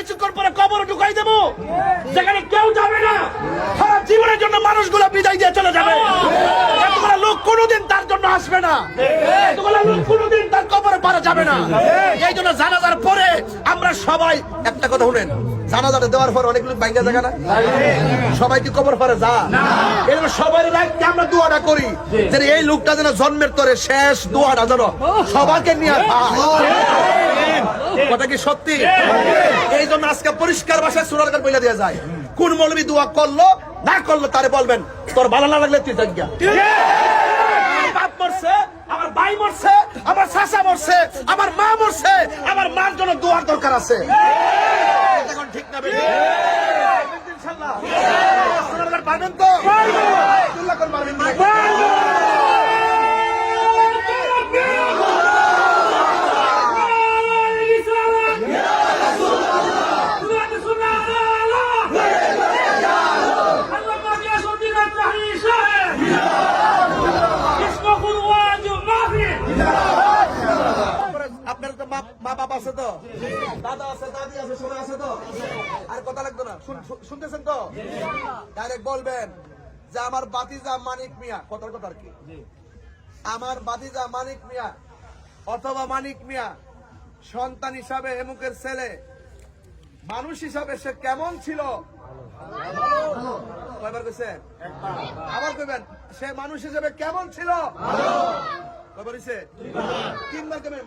কিছুক্ষণ পরে কবর ঢুকাই দেবো। যেখানে কেউ যাবে না। সারা জীবনের জন্য মানুষগুলো বিদায় দিয়ে চলে যাবে। লোক কোনোদিন তার জন্য আসবে না। এতগুলো লোক কোনোদিন তার কবরে পারা যাবে না। এই জন্য জানাজার পরে আমরা সবাই, একটা কথা শুনেন, জানাজাটা দেওয়ার পর অনেক লোক বাইঙ্গা না? সবাই কি কবর পারে? যা। সবাই রাখতে আমরা দোয়াটা করি। যে এই লোকটা যেন জন্মের তরে শেষ দোয়াটা যেন সবাইকে নিয়ে। কথা কি সত্যি? এই আজকে পরিষ্কার ভাষায় গান বইলা দেওয়া যায়। কোন মৌলবী দোয়া করল না করল তারে বলবেন তোর ভালো না লাগলে তুই জায়গা আমার বাপ মরছে আমার ভাই মরছে আমার চাচা মরছে আমার মা মরছে আমার মার জন্য দোয়ার দরকার আছে। ঠিক। না বেটি? ইনশাআল্লাহ। তো আব্দুল্লাহ কোন পারবেন না? আপনার তো মা- মা বাবা আছে তো? দাদা আছে দাদি আছে আছে তো? আর কথা লাগতো না। শুন- শুন- শুনতেছেন তো? ডাইরেক্ট বলবেন যে আমার বাতিজা মানিক মিয়া কথার কথা আর কি? আমার বাতিজা মানিক মিয়া অথবা মানিক মিয়া সন্তান হিসাবে এমুকের ছেলে মানুষ হিসাবে সে কেমন ছিল? কয়বার কইছে আবার কইবেন সে মানুষ হিসেবে কেমন ছিল?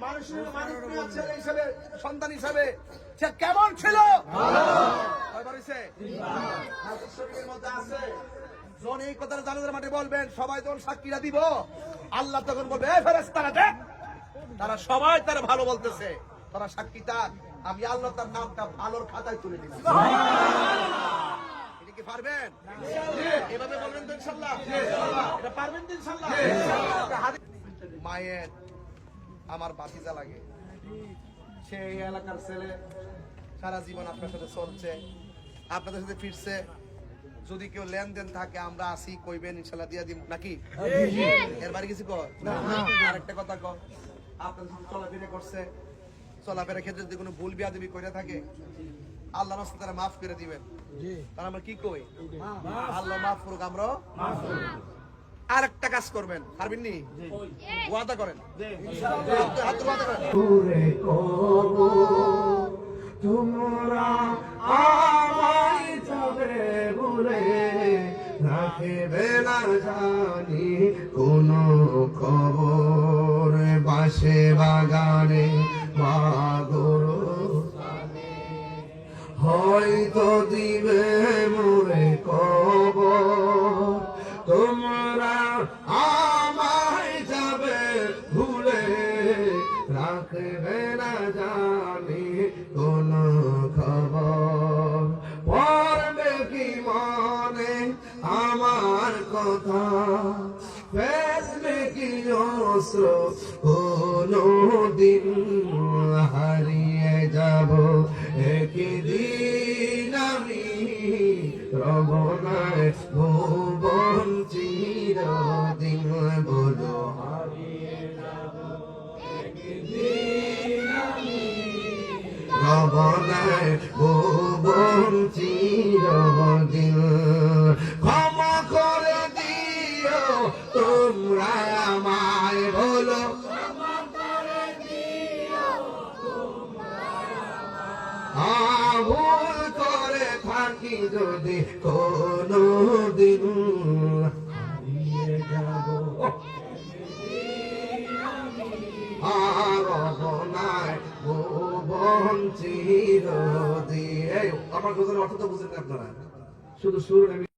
মানুষ ছেলে হিসেবে সন্তান হিসাবে সে কেমন ছিল? মধ্যে আছে। এই কথাটা জানাজার মাঠে বলবেন সবাই তখন সাক্ষীরা দিব আল্লাহ তখন বলবে ফেরেশতারা দেখ তারা সবাই তারা ভালো বলতেছে। তারা সাক্ষী তার। আমি আল্লাহ তার নামটা ভালোর খাতায় তুলে দিলাম। এটা কি পারবেন? এভাবে বলবেন তো ইনশাল্লাহ এটা পারবেন তো ইনশাল্লাহ মায়ের আমার বাতিজা লাগে। সে এই এলাকার ছেলে সারা জীবন আপনার সাথে চলছে আপনাদের সাথে ফিরছে। যদি কেউ লেনদেন থাকে আমরা আসি কইবেন ইনশাল্লাহ দিয়া দিব নাকি? এর বাড়ি কিছু কর? আরেকটা কথা কর আপনার চলাফেরা করছে। চলাফেরার ক্ষেত্রে যদি কোনো ভুল বিয়া বিয়াদবি করে থাকে আল্লাহ রাস্তা তারা মাফ করে দিবেন। তাহলে আমরা কি কই? আল্লাহ মাফ করুক আমরা আর একটা কাজ করবেন পারবেন নি ওয়াদা করেন। তোমরা আমায় যাবে বলে রাখবে না জানি কোন খবর বাসে বাগানে মাগরো হয়তো দিবে মোরে কব তোমরা কথা ফেলবে কি অস্ত্র কোনো দিন হারিয়ে যাব একদিন আমি রবনায় ভুবন বলো হারিয়ে যাব একদিন আমি রবনায় ভুবন চিরদিন যদি কোনো দিন আর অবনায় অর্থ তো বুঝেন আপনারা। শুধু আমি